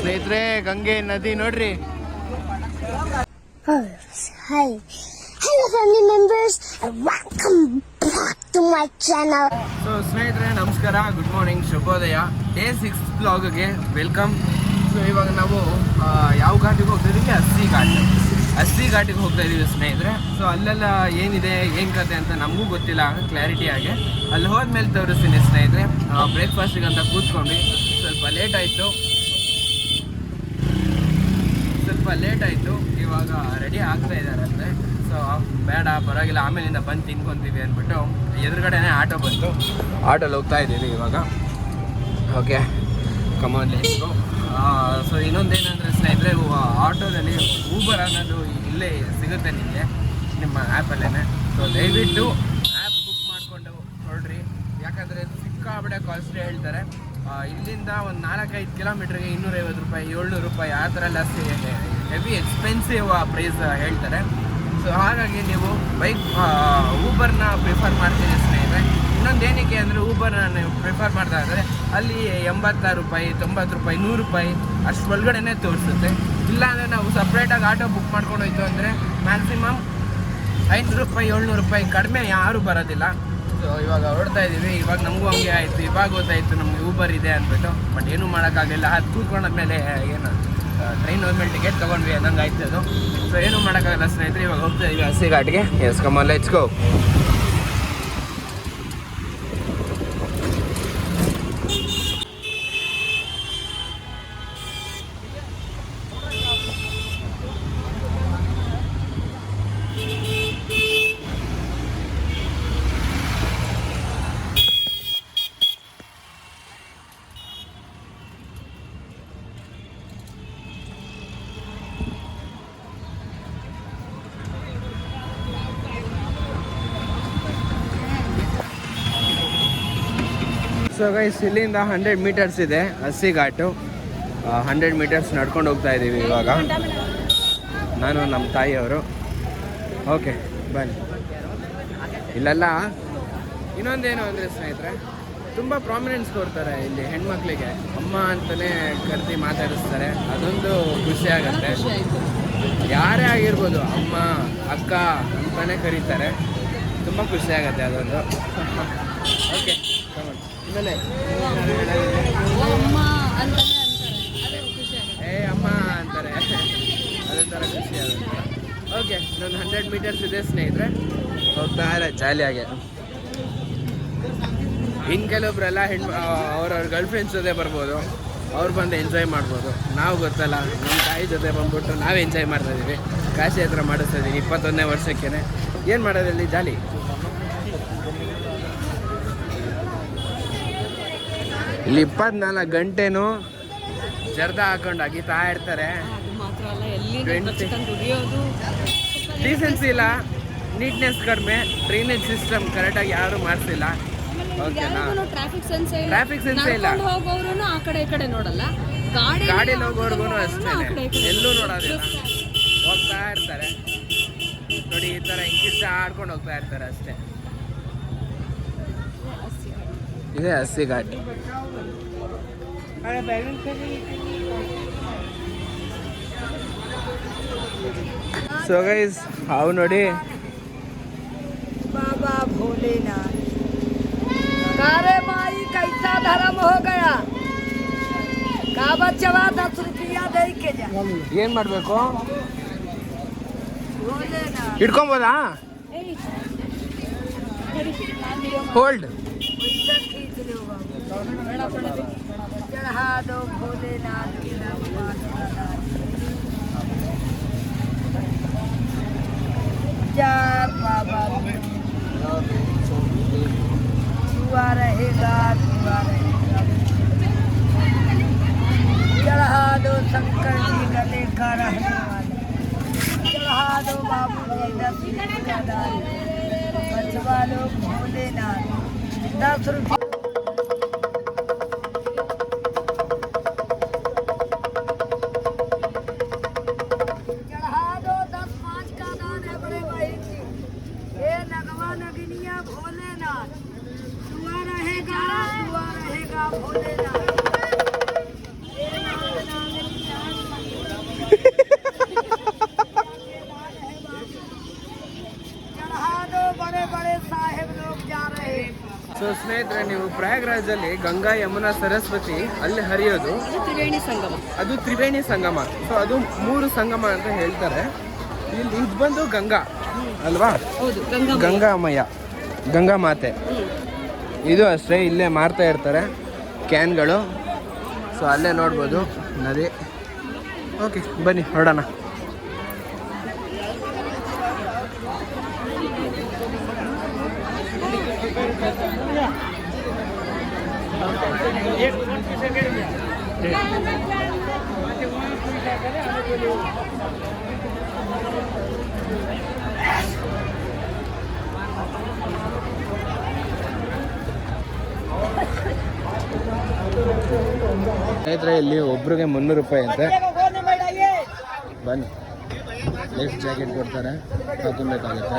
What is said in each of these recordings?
ಸ್ನೇಹಿತರೆ ಗಂಗೆ ನದಿ ನೋಡ್ರಿ. Hi channel. ಸೊ ಸ್ನೇಹಿತರೆ ನಮಸ್ಕಾರ. ಗುಡ್ ಮಾರ್ನಿಂಗ್ ಶುಭೋದಯ. ಡೇ ಸಿಕ್ಸ್ ಬ್ಲಾಗ್ಗೆ ವೆಲ್ಕಮ್ ಸೊ ಇವಾಗ ನಾವು ಯಾವ ಘಾಟಿಗೆ ಹೋಗ್ತಾ ಇದೀವಿ? ಅಸ್ಸಿ ಘಾಟ್. ಅಸ್ಸಿ ಘಾಟಿಗೆ ಹೋಗ್ತಾ ಇದ್ದೀವಿ ಸ್ನೇಹಿತರೆ. ಸೊ ಅಲ್ಲೆಲ್ಲ ಏನಿದೆ ಏನು ಕತೆ ಅಂತ ನಮಗೂ ಗೊತ್ತಿಲ್ಲ. ಕ್ಲಾರಿಟಿ ಆಗಿ. ಅಲ್ಲಿ ಹೋದ್ಮೇಲೆ ತೋರಿಸ್ತೀನಿ ಸ್ನೇಹಿತರೆ. ಬ್ರೇಕ್ಫಾಸ್ಟಿಗೆ ಅಂತ ಕೂತ್ಕೊಂಡ್ವಿ. ಸ್ವಲ್ಪ ಲೇಟ್ ಆಯಿತು. ಸ್ವಲ್ಪ ಲೇಟ್ ಆಯಿತು. ಇವಾಗ ರೆಡಿ ಆಗ್ತಾ ಇದ್ದಾರಂತೆ ಸೊ ಬೇಡ, ಪರವಾಗಿಲ್ಲ, ಆಮೇಲಿಂದ ಬಂದು ತಿನ್ಕೊಂತೀವಿ ಅಂದ್ಬಿಟ್ಟು ಎದುರುಗಡೆನೇ ಆಟೋ ಬಂತು. ಆಟೋಲ್ಲಿ ಹೋಗ್ತಾ ಇದ್ದೀವಿ ಇವಾಗ. Okay come on late so ಇನ್ನೊಂದೇನಂದರೆ ಸ್ನೇಹಿತರೆ ಆಟೋದಲ್ಲಿ ಊಬರ್ ಅನ್ನೋದು ಇಲ್ಲೇ ಸಿಗುತ್ತೆ ನಿಮಗೆ, ನಿಮ್ಮ ಆ್ಯಪಲ್ಲೇ ಸೊ ದಯವಿಟ್ಟು ಆ್ಯಪ್ ಬುಕ್ ಮಾಡಿಕೊಂಡು ಹೊರಡ್ರಿ ಯಾಕಂದರೆ ಸಿಕ್ಕಾಬಡೆ ಕಾಸ್ಟ್ಲಿ ಹೇಳ್ತಾರೆ. ಇಲ್ಲಿಂದ ಒಂದು ನಾಲ್ಕೈದು ಕಿಲೋಮೀಟ್ರಿಗೆ ಇನ್ನೂರೈವತ್ತು ರೂಪಾಯಿ, ಏಳ್ನೂರು ರೂಪಾಯಿ ಆ ಥರ ಎಲ್ಲ ಹೆವಿ ಎಕ್ಸ್ಪೆನ್ಸಿವ್ ಪ್ರೈಸ್ ಹೇಳ್ತಾರೆ. ಸೊ ಹಾಗಾಗಿ ನೀವು ಬೈಕ್ ಊಬರ್ನ ಪ್ರಿಫರ್ ಮಾಡ್ತೀನಿ ಸ್ನೇಹಿತರೆ. ಇನ್ನೊಂದು ಏನಕ್ಕೆ ಅಂದರೆ ಊಬರ್ನ ನೀವು ಪ್ರಿಫರ್ ಮಾಡ್ತಾ ಇದ್ದರೆ ಅಲ್ಲಿ ಎಂಬತ್ತಾರು ರೂಪಾಯಿ, ತೊಂಬತ್ತು ರೂಪಾಯಿ, ನೂರು ರೂಪಾಯಿ ಅಷ್ಟು ಒಳಗಡೆನೇ ತೋರಿಸುತ್ತೆ. ಇಲ್ಲಾಂದರೆ ನಾವು ಸಪ್ರೇಟಾಗಿ ಆಟೋ ಬುಕ್ ಮಾಡ್ಕೊಂಡು ಹೋಯ್ತು ಅಂದರೆ ಮ್ಯಾಕ್ಸಿಮಮ್ ಐನೂರು ರೂಪಾಯಿ, ಏಳ್ನೂರು ರೂಪಾಯಿ ಕಡಿಮೆ ಯಾರೂ ಬರೋದಿಲ್ಲ. ಸೊ ಇವಾಗ ಹೊರಡ್ತಾ ಇದ್ದೀವಿ ಇವಾಗ ನಮಗೂ ಹಂಗೆ ಆಯಿತು. ಇವಾಗ ಗೊತ್ತಾಯಿತು ನಮಗೆ ಊಬರ್ ಇದೆ ಅಂದ್ಬಿಟ್ಟು. ಬಟ್ ಏನೂ ಮಾಡೋಕ್ಕಾಗಲಿಲ್ಲ. ಅದು ಕೂತ್ಕೊಂಡಾದ್ಮೇಲೆ ಏನು ಟ್ರೈನ್ ಹೋದ್ಮೇಲೆ ಟಿಕೆಟ್ ತೊಗೊಂಡ್ವಿ ಅನ್ನಂಗೆ ಆಯ್ತು ಅದು. ಸೊ ಏನೂ ಮಾಡೋಕ್ಕಾಗಲ್ಲ ಸ್ನೇಹಿತರೆ. ಇವಾಗ ಹೋಗ್ತಾ ಇದ್ದೀವಿ ಹಸಿ ಘಾಟ್ಗೆ. Yes come on let's so guys ಇಲ್ಲಿಂದ ಹಂಡ್ರೆಡ್ ಮೀಟರ್ಸ್ ಇದೆ ಹಸಿ ಘಾಟು. ಹಂಡ್ರೆಡ್ ಮೀಟರ್ಸ್ ನಡ್ಕೊಂಡು ಹೋಗ್ತಾ ಇದ್ದೀವಿ ಇವಾಗ. ನಾನು ನಮ್ಮ ತಾಯಿಯವರು. ಓಕೆ ಬನ್ನಿ. ಇಲ್ಲೆಲ್ಲ ಇನ್ನೊಂದೇನು ಅಂದರೆ ಸ್ನೇಹಿತರೆ, ತುಂಬ ಪ್ರಾಮಿನೆನ್ಸ್ ಕೊಡ್ತಾರೆ ಇಲ್ಲಿ ಹೆಣ್ಮಕ್ಳಿಗೆ. ಅಮ್ಮ ಅಂತಲೇ ಕರೆದಿ ಮಾತಾಡಿಸ್ತಾರೆ. ಅದೊಂದು ಖುಷಿ ಆಗುತ್ತೆ. ಯಾರೇ ಆಗಿರ್ಬೋದು ಅಮ್ಮ, ಅಕ್ಕ ಅಂತಲೇ ಕರೀತಾರೆ. ತುಂಬ ಖುಷಿ ಆಗುತ್ತೆ ಅದೊಂದು. ಓಕೆ ಏ, ಅಮ್ಮ ಅಂತಾರೆ. ಅದೊಂಥರ ಖುಷಿ ಆಗುತ್ತೆ. ಓಕೆ ಇನ್ನೊಂದು ಹಂಡ್ರೆಡ್ ಮೀಟರ್ಸ್ ಇದೆ ಸ್ನೇಹಿತರೆ. ಹೋಗ್ತಾ ಜಾಲಿ ಜಾಲಿಯಾಗೆ ಇನ್ನು ಕೆಲವೊಬ್ರೆಲ್ಲ ಹೆಣ್ಣು ಅವ್ರವ್ರ ಗರ್ಲ್ ಫ್ರೆಂಡ್ಸ್ ಜೊತೆ ಬರ್ಬೋದು. ಅವ್ರು ಬಂದು ಎಂಜಾಯ್ ಮಾಡ್ಬೋದು. ನಾವು ಗೊತ್ತಲ್ಲ ನಮ್ಮ ತಾಯಿ ಜೊತೆ ಬಂದ್ಬಿಟ್ಟು ನಾವು ಎಂಜಾಯ್ ಮಾಡ್ತಾ ಇದೀವಿ. ಕಾಶಿ ಹತ್ರ ಮಾಡಿಸ್ತಾ ಇದ್ದೀವಿ ಇಪ್ಪತ್ತೊಂದನೇ ವರ್ಷಕ್ಕೇ ಏನು ಮಾಡೋದಲ್ಲಿ ಜಾಲಿ? ಇಲ್ಲಿ ಇಪ್ಪತ್ನಾಲ್ಕು ಗಂಟೆನು ಜರ್ದ ಹಾಕೊಂಡು ಅಗಿತಾ ಇರ್ತಾರೆ. ಡೀಸೆನ್ಸಿ ಇಲ್ಲ ನೀಟ್ನೆಸ್ ಕಡಿಮೆ ಡ್ರೈನೇಜ್ ಸಿಸ್ಟಮ್ ಕರೆಕ್ಟಾಗಿ ಯಾರು ಮಾಡಿಸಿಲ್ಲ. ಟ್ರಾಫಿಕ್ ಸೆನ್ಸ್ ಇಲ್ಲ. ಹೋಗೋರು ಆ ಕಡೆ ಈ ಕಡೆ ನೋಡಲ್ಲ. ಗಾಡಿ ಗಾಡಿಯಲ್ಲಿ ಹೋಗೋರ್ಗು ಅಷ್ಟೇ ಎಲ್ಲೂ ನೋಡೋದಿಲ್ಲ. ಹೋಗ್ತಾ ಇರ್ತಾರೆ. ನೋಡಿ ಈ ಥರ ಹಿಂಗಿಷ್ಟ ಆಡ್ಕೊಂಡು ಹೋಗ್ತಾ ಇರ್ತಾರೆ ಅಷ್ಟೇ ಇದೆ ಹಸಿ ಘಾಟ್ ಸೊ ಗೈಸ್ ಹಾವು ನೋಡಿ बाबा भोलेनाथ कारे माई कैसा धर्म हो गया का बच्चवा दस रुपया दे के जा ಏನು ಮಾಡಬೇಕು भोलेनाथ ಹಿಡ್ಕೊಬೋದಾ ಹೋಲ್ಡ್ पैसा नगनिया भोलेनाथ दुआ रहेगा दुआ रहेगा भोलेनाथ ಸೊ ಸ್ನೇಹಿತರೆ ನೀವು ಪ್ರಯಾಗ್ರಾಜ್ ಅಲ್ಲಿ ಗಂಗಾ ಯಮುನಾ ಸರಸ್ವತಿ ಅಲ್ಲಿ ಹರಿಯೋದು. ತ್ರಿವೇಣಿ ಸಂಗಮ. ಅದು ತ್ರಿವೇಣಿ ಸಂಗಮ. ಸೊ ಅದು ಮೂರು ಸಂಗಮ ಅಂತ ಹೇಳ್ತಾರೆ. ಇಲ್ಲಿ ಇದು ಬಂದು ಗಂಗಾ. ಅಲ್ವಾ? ಹೌದು ಗಂಗಾ ಗಂಗಾಮಯ್ಯ ಗಂಗಾ ಮಾತೆ. ಇದು ಅಷ್ಟೇ ಇಲ್ಲೇ ಮಾರ್ತಾ ಇರ್ತಾರೆ ಕ್ಯಾನ್ಗಳು. ಸೊ ಅಲ್ಲೇ ನೋಡ್ಬೋದು ನದಿ. ಓಕೆ ಬನ್ನಿ ಹೊರಡೋಣ ಸ್ನೇಹಿತರೆ ಇಲ್ಲಿ ಒಬ್ರಿಗೆ ಮುನ್ನೂರು ರೂಪಾಯಿ ಅಂತೆ. ಬನ್ನಿ. ಲೈಫ್ ಜಾಕೆಟ್ ಕೊಡ್ತಾರೆ. ಹಾಕೊಬೇಕಾಗುತ್ತೆ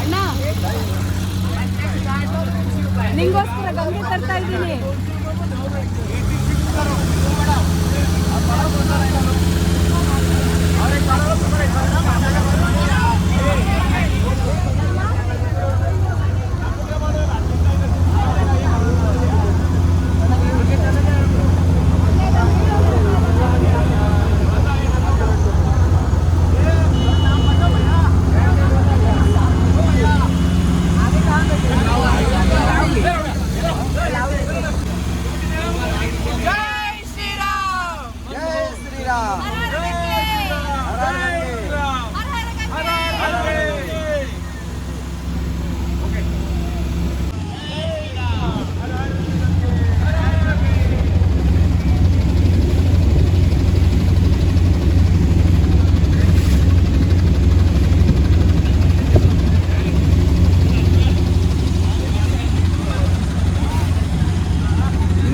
ಅಣ್ಣ ನಿಂಗೋಸ್ಕರ ಗಂಗೆ ತರ್ತಾ ಇದ್ದೀನಿ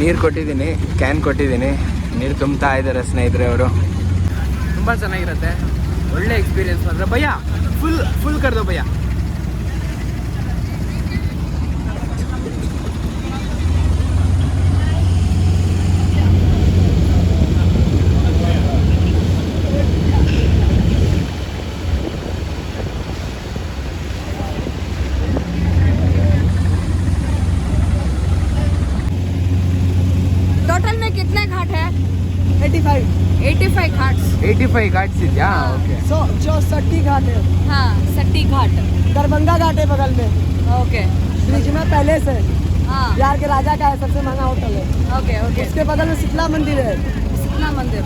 ನೀರು ಕೊಟ್ಟಿದ್ದೀನಿ ಕ್ಯಾನ್ ಕೊಟ್ಟಿದ್ದೀನಿ. ನೀರು ತುಂಬ್ತಾ ಇದ್ದಾರೆ ಸ್ನೇಹಿತರೆ ಅವರು. ತುಂಬ ಚೆನ್ನಾಗಿರುತ್ತೆ. ಒಳ್ಳೆ ಎಕ್ಸ್ಪೀರಿಯನ್ಸ್ ಮಾತ್ರ. ಭಯ ಫುಲ್ ಫುಲ್ ಕರೆದು ಭಯ ಓಕೆ सौ चौसठी घाट है। हाँ सट्टी घाट। दरभंगा घाट है बगल में। ओके। ब्रिज में पैलेस है। हाँ। बिहार के राजा का है सबसे महँगा होटल है। Okay okay. उसके बगल में शीतला मंदिर है। कितना मंदिर।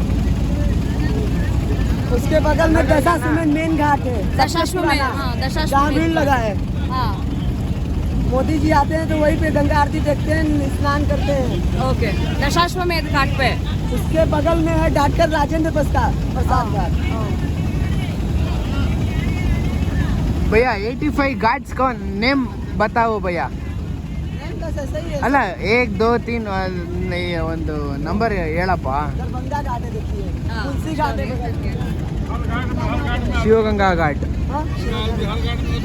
उसके बगल में दशाश्वमेध मेन घाट है। दशाश्वमेध हाँ जहाँ भीड़ लगा है। हाँ। मोदी जी आते हैं तो वहीं पे गंगा आरती देखते हैं स्नान करते हैं। ओके। दशाश्वमेध घाट पे। उसके बगल में है डॉक्टर राजेंद्र प्रसाद प्रसाद घाट। Bhaiya eighty five God's Kaun name ಬತಾವು bhaiya Name बस ऐसा ही है ಅಲ್ಲ ಏಕ್ ದೋ ತೀನ್ ಅಹ್, ಈ ಒಂದು ನಂಬರ್ ಹೇಳಪ್ಪ दरभंगा घाट है देखिए हाँ, तुलसी घाट है बगल में। ಶಿವಗಂಗಾ ಘಾಟ್ हाँ?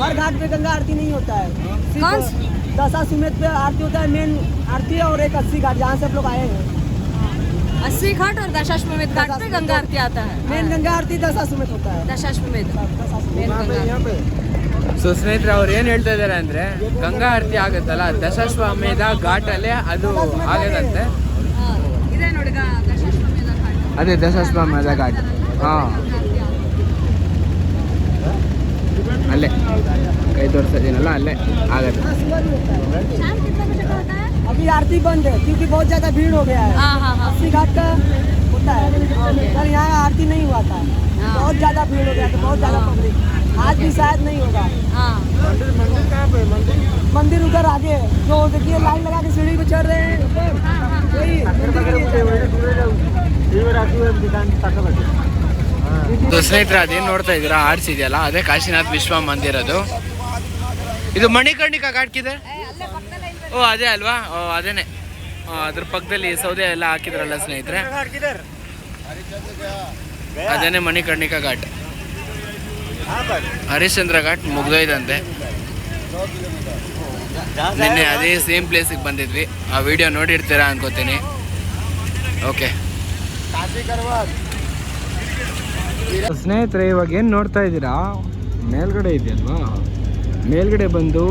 हर घाट पे गंगा आरती नहीं होता है कौन सिर्फ दशा सुमेध पे आरती होता है मेन आरती और एक अस्सी घाट जहाँ से आप लोग आए हैं अस्सी घाट और दशाश्वमेध घाट पे गंगा आरती आता है मेन गंगा आरती दशा सुमेध होता है दशाश्वमेध दशा मेन सुमेध गंगा यहाँ पे ಸೊ ಸ್ನೇಹಿತರೆ ಅವ್ರು ಏನು ಹೇಳ್ತಾ ಇದ್ದಾರೆ ಅಂದ್ರೆ ಗಂಗಾ ಆರತಿ ಆಗುತ್ತಲ್ಲ ದಶಾಶ್ವಮೇಧ ಘಾಟಲ್ಲೇ ಅದು ಆಗದಂತೆ हाँ, ಇದೇ ನೋಡಿ ಗ- ದಶಾಶ್ವಮೇಧ ಘಾಟ್ ಅದೇ ದಶಾಶ್ವಮೇಧ ಘಾಟ್ ಹಾಂ ಅಲ್ಲೇ ಕೈ ತೋರಿಸ್ತಾ ಇದೀನಲ್ಲ ಅಲ್ಲೇ ಆಗತ್ತೆ हाँ, सुबह भी होता है शाम कितने बजे का होता है अभी आरती बंद है क्योंकि बहुत ज्यादा भीड़ हो गया है हाँ हाँ हाँ अस्सी घाट का होता है पर यहाँ आरती नहीं हुआ था हाँ बहुत ज्यादा भीड़ हो गया था बहुत ज्यादा पब्लिक आज भी शायद नहीं होगा हाँ मंदिर उधर आगे है जो देखिए लाइन लगा के सीढ़ी पे चढ़ रहे हैं ऊपर वही मंदिर के लिए चढ़ रहे हैं। ಇದು ಸ್ನೇಹಿತರೆ ಅದೇನು ನೋಡ್ತಾ ಇದ್ದೀರಾ ಆರ್ಟ್ಸ್ ಇದೆಯಲ್ಲ ಅದೇ ಕಾಶಿನಾಥ್ ವಿಶ್ವ ಮಂದಿರದು ಇದು ಮಣಿಕರ್ಣಿಕಾ ಘಾಟ್ಕಿದೆ ಓ ಅದೇ ಅಲ್ವಾ ಓ ಅದೇನೆ ಆ, ಅದ್ರ ಪಕ್ಕದಲ್ಲಿ ಸೌದೆ ಎಲ್ಲ ಹಾಕಿದ್ರಲ್ಲ ಸ್ನೇಹಿತರೆ ಅದೇನೆ ಮಣಿಕರ್ಣಿಕಾ ಘಾಟ್ ಹರಿಶ್ಚಂದ್ರ ಘಾಟ್ ಮುಗ್ದೋಯ್ದಂತೆ ನಿನ್ನೆ ಅದೇ ಸೇಮ್ ಪ್ಲೇಸಿಗೆ ಬಂದಿದ್ವಿ. ಆ ವಿಡಿಯೋ ನೋಡಿರ್ತೀರಾ ಅನ್ಕೋತೀನಿ. ಓಕೆ ಸ್ನೇಹಿತರೆ, ಇವಾಗ ಏನು ನೋಡ್ತಾ ಇದ್ದೀರಾ? ಮೇಲ್ಗಡೆ ಇದೆಯಲ್ವಾ? ಮೇಲ್ಗಡೆ ಬಂದು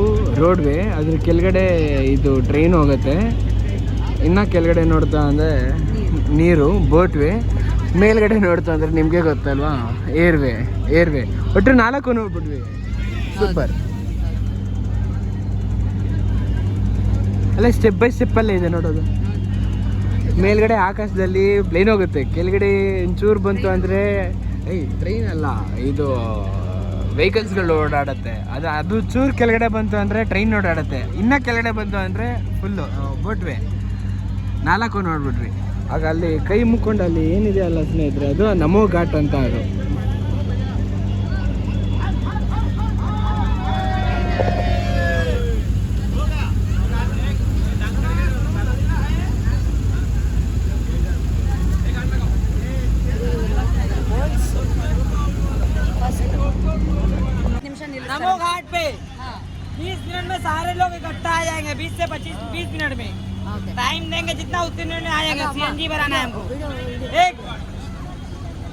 ರೋಡ್ವೇ ಅದ್ರ ಕೆಳಗಡೆ ಇದು ಟ್ರೈನ್ ಹೋಗುತ್ತೆ. ಇನ್ನು ಕೆಳಗಡೆ ನೋಡ್ತಾ ಅಂದರೆ ನೀರು ಬೋಟ್ವೇ ಮೇಲ್ಗಡೆ ನೋಡ್ತು ಅಂದರೆ ನಿಮಗೆ ಗೊತ್ತಲ್ವಾ? ಏರ್ವೆ ಏರ್ವೆ. ಒಟ್ಟು ನಾಲ್ಕು ನೋಡ್ಬಿಟ್ವಿ ಸೂಪರ್ ಅಲ್ಲ ಸ್ಟೆಪ್ ಬೈ ಸ್ಟೆಪ್ಪಲ್ಲೇ ಇದೆ ನೋಡೋದು. ಮೇಲ್ಗಡೆ ಆಕಾಶದಲ್ಲಿ ಪ್ಲೇನ್ ಹೋಗುತ್ತೆ. ಕೆಳಗಡೆ ಒಂಚೂರು ಬಂತು ಅಂದರೆ, ಏಯ್ ಟ್ರೈನ್ ಅಲ್ಲ, ಇದು ವೆಹಿಕಲ್ಸ್ಗಳು ಓಡಾಡುತ್ತೆ. ಅದು ಅದು ಚೂರು ಕೆಳಗಡೆ ಬಂತು ಅಂದರೆ ಟ್ರೈನ್ ಓಡಾಡುತ್ತೆ. ಇನ್ನ ಕೆಳಗಡೆ ಬಂತು ಅಂದರೆ ಫುಲ್ಲು ಬೋಟ್ವೆ ನಾಲ್ಕು ನೋಡ್ಬಿಟ್ರಿ ಆಗ ಅಲ್ಲಿ ಕೈ ಮುಕ್ಕೊಂಡು ಅಲ್ಲಿ ಏನಿದೆ ಅಲ್ಲ ಸ್ನೇಹಿತರೆ ಅದು ನಮೋ ಘಾಟ್ ಅಂತ ಅದು.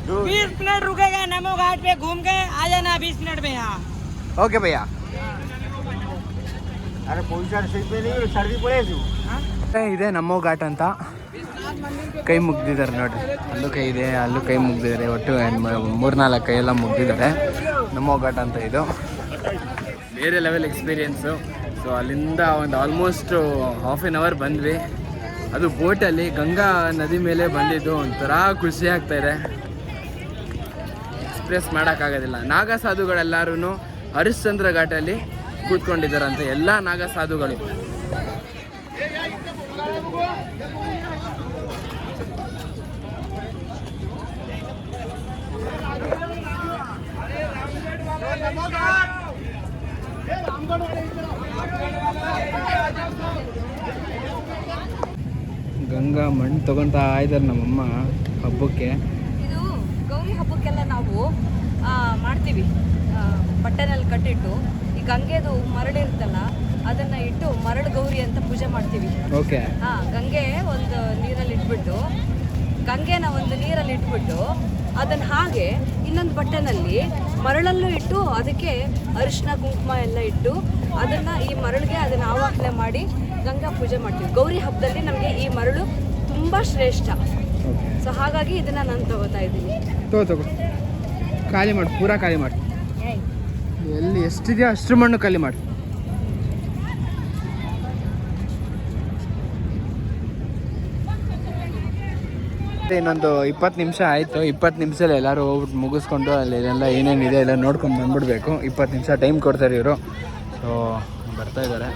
20 मिनट रुकेगा नमो घाट पे घूम के आ जाना 20 मिनट में यहाँ ಓಕೆ ಭಯ್ಯ ಇದೆ ನಮ್ಮೋ ಘಾಟ್ ಅಂತ ಕೈ ಮುಗ್ದಿದ್ದಾರೆ ನೋಡ್ರಿ ಅಲ್ಲೂ ಕೈ ಇದೆ ಅಲ್ಲೂ ಕೈ ಮುಗ್ದಿದ್ದಾರೆ ಒಟ್ಟು ಮೂರ್ನಾಲ್ಕು ಕೈ ಎಲ್ಲ ಮುಗ್ದಿದ್ದಾರೆ ನಮ್ಮೋ ಘಾಟ್ ಅಂತ ಇದು ಬೇರೆ ಲೆವೆಲ್ ಎಕ್ಸ್ಪೀರಿಯೆನ್ಸು ಸೊ ಅಲ್ಲಿಂದ ಒಂದು ಆಲ್ಮೋಸ್ಟ್ ಹಾಫ್ ಆನ್ ಅವರ್ ಬಂದ್ವಿ ಅದು ಬೋಟಲ್ಲಿ ಗಂಗಾ ನದಿ ಮೇಲೆ ಬಂದಿದ್ದು ಒಂಥರ ಖುಷಿ ಆಗ್ತಾ ಇದೆ ಎಕ್ಸ್ಪ್ರೆಸ್ ಮಾಡೋಕ್ಕಾಗೋದಿಲ್ಲ. ನಾಗ ಸಾಧುಗಳೆಲ್ಲರೂ ಹರಿಶ್ಚಂದ್ರ ಘಾಟಲ್ಲಿ ಕೂತ್ಕೊಂಡಿದ್ದಾರಂತೆ ಎಲ್ಲ ನಾಗ ಸಾಧುಗಳು ಗಂಗಾ ಮಣ್ಣು ತಗೊತಾ ಇದ್ದಾರೆ ನಮ್ಮಮ್ಮ ಹಬ್ಬಕ್ಕೆ. ಹಬ್ಬಕ್ಕೆಲ್ಲ ನಾವು ಆ, ಮಾಡ್ತೀವಿ. ಬಟ್ಟೆನಲ್ಲಿ ಕಟ್ಟಿಟ್ಟು ಈ ಗಂಗೆದು ಮರಳಿರುತ್ತಲ್ಲ ಅದನ್ನ ಇಟ್ಟು ಮರಳು ಗೌರಿ ಅಂತ ಪೂಜೆ ಮಾಡ್ತೀವಿ. ಓಕೆ. ಹಾ ಗಂಗೆ ಒಂದು ನೀರಲ್ಲಿ ಇಟ್ಬಿಟ್ಟು ಗಂಗೆನ ಒಂದು ನೀರಲ್ಲಿ ಇಟ್ಬಿಟ್ಟು ಅದನ್ನ ಹಾಗೆ ಇನ್ನೊಂದು ಬಟ್ಟೆನಲ್ಲಿ ಮರಳಲ್ಲೂ ಇಟ್ಟು ಅದಕ್ಕೆ ಅರಿಶಿನ ಕುಂಕುಮ ಎಲ್ಲ ಇಟ್ಟು ಅದನ್ನ ಈ ಮರಳಿಗೆ ಅದನ್ನ ಆವಾಹನೆ ಮಾಡಿ ಗಂಗಾ ಪೂಜೆ ಮಾಡ್ತೀವಿ. ಗೌರಿ ಹಬ್ಬದಲ್ಲಿ ನಮಗೆ ಈ ಮರಳು ತುಂಬಾ ಶ್ರೇಷ್ಠ. ಸೊ ಹಾಗಾಗಿ ಇದನ್ನ ನಾನು ತಗೋತಾ ಇದ್ದೀನಿ. ತಗೋ ತಗೋ ಖಾಲಿ ಮಾಡಿ ಪೂರಾ ಖಾಲಿ ಮಾಡಿ. ಎಲ್ಲಿ ಎಷ್ಟಿದೆಯೋ ಅಷ್ಟು ಮಣ್ಣು ಖಾಲಿ ಮಾಡಿ. ಮತ್ತೆ ಇನ್ನೊಂದು ಇಪ್ಪತ್ತು ನಿಮಿಷ ಆಯಿತು. ಇಪ್ಪತ್ತು ನಿಮಿಷದಲ್ಲಿ ಎಲ್ಲರೂ ಹೋಗ್ಬಿಟ್ಟು ಮುಗಿಸ್ಕೊಂಡು ಅಲ್ಲಿ ಇದೆಲ್ಲ ಏನೇನಿದೆ ಎಲ್ಲ ನೋಡ್ಕೊಂಡು ಬಂದ್ಬಿಡ್ಬೇಕು. ಇಪ್ಪತ್ತು ನಿಮಿಷ ಟೈಮ್ ಕೊಡ್ತಾರೆ ಇವರು. ಸೊ ಬರ್ತಾ ಇದ್ದಾರೆ.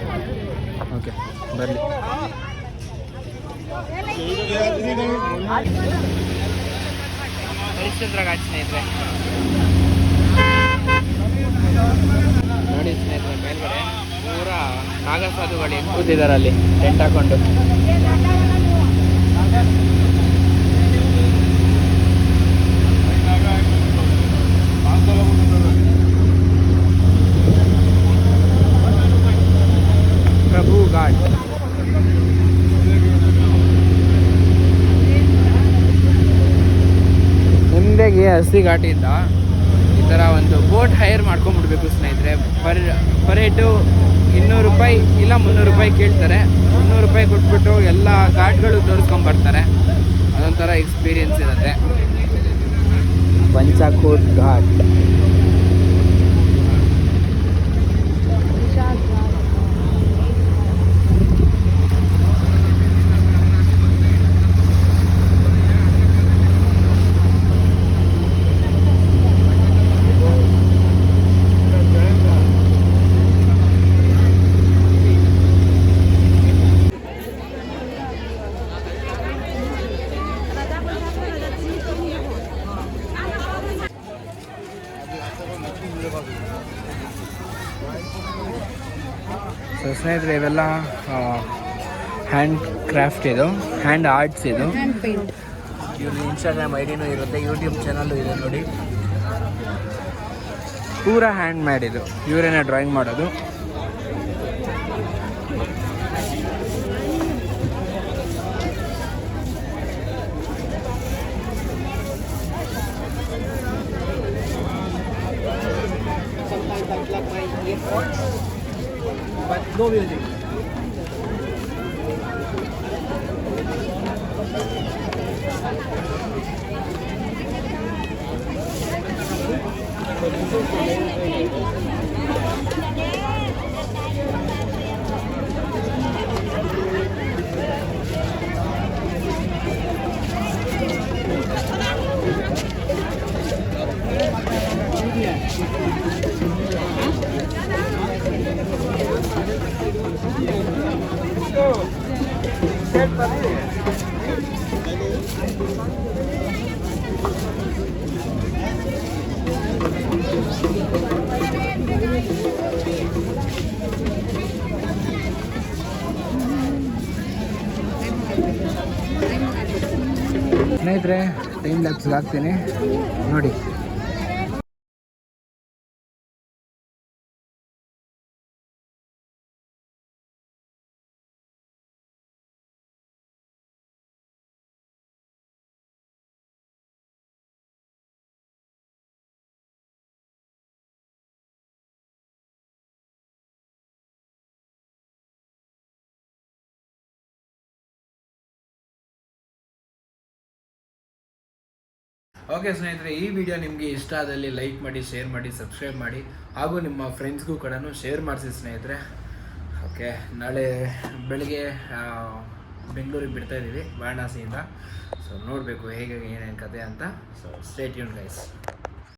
ಓಕೆ ಬರಲಿ. ಸ್ನೇಹಿತರೆ. ನೋಡಿ ಸ್ನೇಹಿತರೆ ಮೇಲ್ಗಡೆ ಪೂರಾ ನಾಗಸಾಧುಗಳು ಕೂತಿದ್ದಾರೆ ಅಲ್ಲಿ ಟೆಂಟ್ ಹಾಕೊಂಡು ಪ್ರಭು ಘಾಟ್ ಮುಂದೆಗೆ ಘಾಟಿಯಿಂದ ಈ ಥರ ಒಂದು ಬೋಟ್ ಹೈರ್ ಮಾಡ್ಕೊಂಡ್ಬಿಡ್ಬೇಕು ಸ್ನೇಹಿತರೆ. ಪರ್ ಪರ್ ಹೆಡ್ಡು ಇನ್ನೂರು ರೂಪಾಯಿ ಇಲ್ಲ ಮುನ್ನೂರು ರೂಪಾಯಿ ಕೇಳ್ತಾರೆ. ಮುನ್ನೂರು ರೂಪಾಯಿ ಕೊಟ್ಬಿಟ್ಟು ಎಲ್ಲ ಘಾಟ್ಗಳು ತೋರಿಸ್ಕೊಂಬರ್ತಾರೆ ಅದೊಂಥರ ಎಕ್ಸ್ಪೀರಿಯನ್ಸ್ ಇರುತ್ತೆ. ಪಂಚಾಕೋಟ್ ಘಾಟ್. ಸೊ ಸ್ನೇಹಿತರೆ ಇವೆಲ್ಲ ಹ್ಯಾಂಡ್ ಕ್ರಾಫ್ಟ್ ಇದು ಹ್ಯಾಂಡ್ ಆರ್ಟ್ಸ್ ಇದು. ಹ್ಯಾಂಡ್ ಇವ್ರ ಇನ್ಸ್ಟಾಗ್ರಾಮ್ ಐ ಡಿನೂ ಇರುತ್ತೆ ಯೂಟ್ಯೂಬ್ ಚಾನಲ್ಲು ಇದೆ ನೋಡಿ. ಪೂರ ಹ್ಯಾಂಡ್ ಮ್ಯಾಡ್ ಇದು. ಇವರೇನೇ ಡ್ರಾಯಿಂಗ್ ಮಾಡೋದು? No music Thank you. ಸ್ನೇಹಿತರೆ ಟೈಮ್ ಲ್ಯಾಪ್ಸ್ಗೆ ಹಾಕ್ತೀನಿ ನೋಡಿ. ಓಕೆ ಸ್ನೇಹಿತರೆ ಈ ವಿಡಿಯೋ ನಿಮಗೆ ಇಷ್ಟ ಆದಲ್ಲಿ ಲೈಕ್ ಮಾಡಿ ಶೇರ್ ಮಾಡಿ ಸಬ್ಸ್ಕ್ರೈಬ್ ಮಾಡಿ ಹಾಗೂ ನಿಮ್ಮ ಫ್ರೆಂಡ್ಸ್ಗೂ ಕೂಡ ಶೇರ್ ಮಾಡಿಸಿ ಸ್ನೇಹಿತರೆ. ಓಕೆ ನಾಳೆ ಬೆಳಿಗ್ಗೆ ಬೆಂಗಳೂರಿಗೆ ಬಿಡ್ತಾ ಇದ್ದೀವಿ ವಾರಣಾಸಿಯಿಂದ. ಸೊ ನೋಡಬೇಕು ಹೇಗೆ ಏನೇನು ಕತೆ ಅಂತ. So state ಯೂನ್ guys